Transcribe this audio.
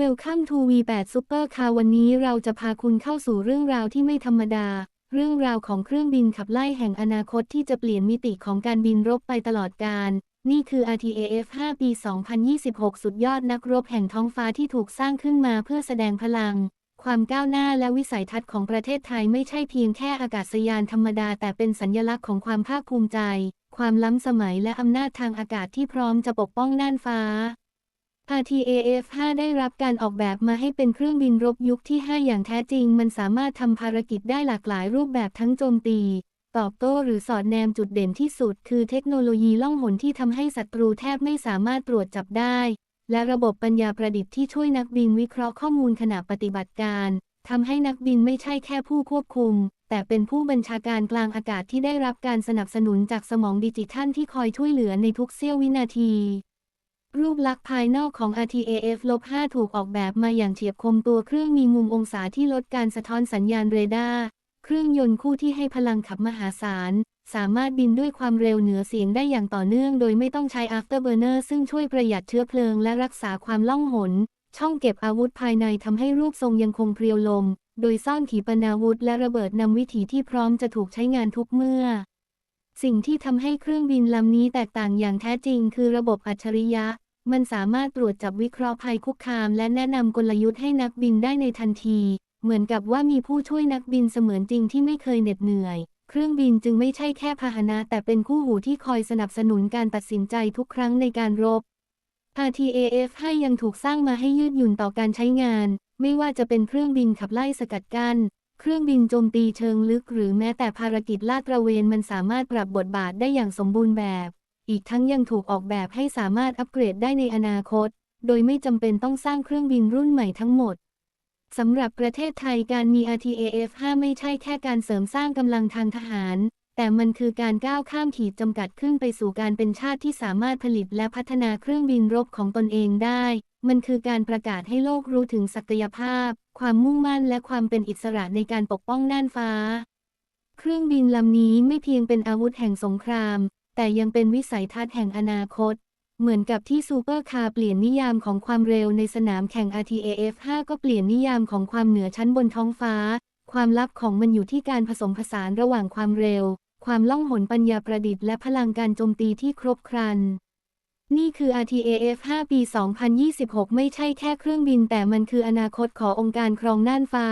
2 V8 Super Car วันนี้เราจะพาคุณเข้าสู่เรื่องราวที่ไม่ธรรมดา เรื่องราวของเครื่องบินขับไล่แห่งอนาคตที่จะเปลี่ยนมิติของการบินรบไปตลอดกาลนี่คือ RTAF 5 ปี 2026 สุดยอดนักรบแห่งท้องฟ้าที่ถูกสร้างขึ้นมาเพื่อแสดงพลัง ความก้าวหน้าและวิสัยทัศน์ของประเทศไทยไม่ใช่เพียงแค่อากาศยานธรรมดา แต่เป็นสัญลักษณ์ของความภาคภูมิใจ ความล้ำสมัยและอำนาจทางอากาศที่พร้อมจะปกป้องน่านฟ้า RTAF 5ได้รับการออกแบบมาให้เป็นเครื่องบินรบยุคที่ 5 อย่างแท้จริง มันสามารถทำภารกิจได้หลากหลายรูปแบบทั้งโจมตี ตอบโต้หรือสอดแนมจุดเด่นที่สุด คือเทคโนโลยีล่องหนที่ทำให้ศัตรูแทบไม่สามารถตรวจจับได้ และระบบปัญญาประดิษฐ์ที่ช่วยนักบินวิเคราะห์ข้อมูลขณะปฏิบัติการทำให้นักบินไม่ใช่แค่ผู้ควบคุม แต่เป็นผู้บัญชาการกลางอากาศที่ได้รับการสนับสนุนจากสมองดิจิทัลที่คอยช่วยเหลือในทุกเสี้ยววินาที รูปลักษณ์ภายนอกของ RTAF-5 ถูกออกแบบมาอย่างเฉียบคมตัวเครื่องมีมุมองศาที่ลดการสะท้อนสัญญาณเรดาร์ เครื่องยนต์คู่ที่ให้พลังขับมหาศาล สามารถบินด้วยความเร็วเหนือเสียงได้อย่างต่อเนื่องโดยไม่ต้องใช้ afterburner ซึ่งช่วยประหยัดเชื้อเพลิงและรักษาความล่องหน ช่องเก็บอาวุธภายในทำให้รูปทรงยังคงเพรียวลม โดยซ่อนขีปนาวุธและระเบิดนำวิถีที่พร้อมจะถูกใช้งานทุกเมื่อ สิ่งที่ทำให้เครื่องบินลำนี้แตกต่างอย่างแท้จริงคือระบบอัจฉริยะ มันสามารถตรวจจับวิเคราะห์ภัยคุกคาม และแนะนำกลยุทธ์ให้นักบินได้ในทันที เหมือนกับว่ามีผู้ช่วยนักบินเสมือนจริงที่ไม่เคยเหน็ดเหนื่อย เครื่องบินจึงไม่ใช่แค่พาหนะ แต่เป็นคู่หูที่คอยสนับสนุนการตัดสินใจทุกครั้งในการรบ RTAF ให้ยังถูกสร้างมาให้ยืดหยุ่นต่อการใช้งาน ไม่ว่าจะเป็นเครื่องบินขับไล่สกัดกัน้น เครื่องบินโจมตีเชิงลึกหรือแม้แต่ภารกิจลาดตระเวนมันสามารถปรับบทบาทได้อย่างสมบูรณ์แบบ อีกทั้งยังถูกออกแบบให้สามารถอัปเกรดได้ในอนาคต โดยไม่จำเป็นต้องสร้างเครื่องบินรุ่นใหม่ทั้งหมดสำหรับประเทศไทยการมี RTAF 5 ไม่ใช่แค่การเสริมสร้างกำลังทางทหาร แต่มันคือการก้าวข้ามขีดจำกัดขึ้นไปสู่การเป็นชาติที่สามารถผลิตและพัฒนาเครื่องบินรบของตนเองได้ มันคือการประกาศให้โลกรู้ถึงศักยภาพ ความมุ่งมั่นและความเป็นอิสระในการปกป้องน่านฟ้า เครื่องบินลำนี้ไม่เพียงเป็นอาวุธแห่งสงคราม แต่ยังเป็นวิสัยทัศน์แห่งอนาคต เหมือนกับที่ซูเปอร์คาร์เปลี่ยนนิยามของความเร็วในสนามแข่ง RTAF 5ก็เปลี่ยนนิยามของความเหนือชั้นบนท้องฟ้า ความลับของมันอยู่ที่การผสมผสานระหว่างความเร็ว ความล่องหนปัญญาประดิษฐ์และพลังการโจมตีที่ครบครัน นี่คือ RTAF 5 ปี 2026 ไม่ใช่แค่เครื่องบินแต่มันคืออนาคตขององค์การครองน่านฟ้า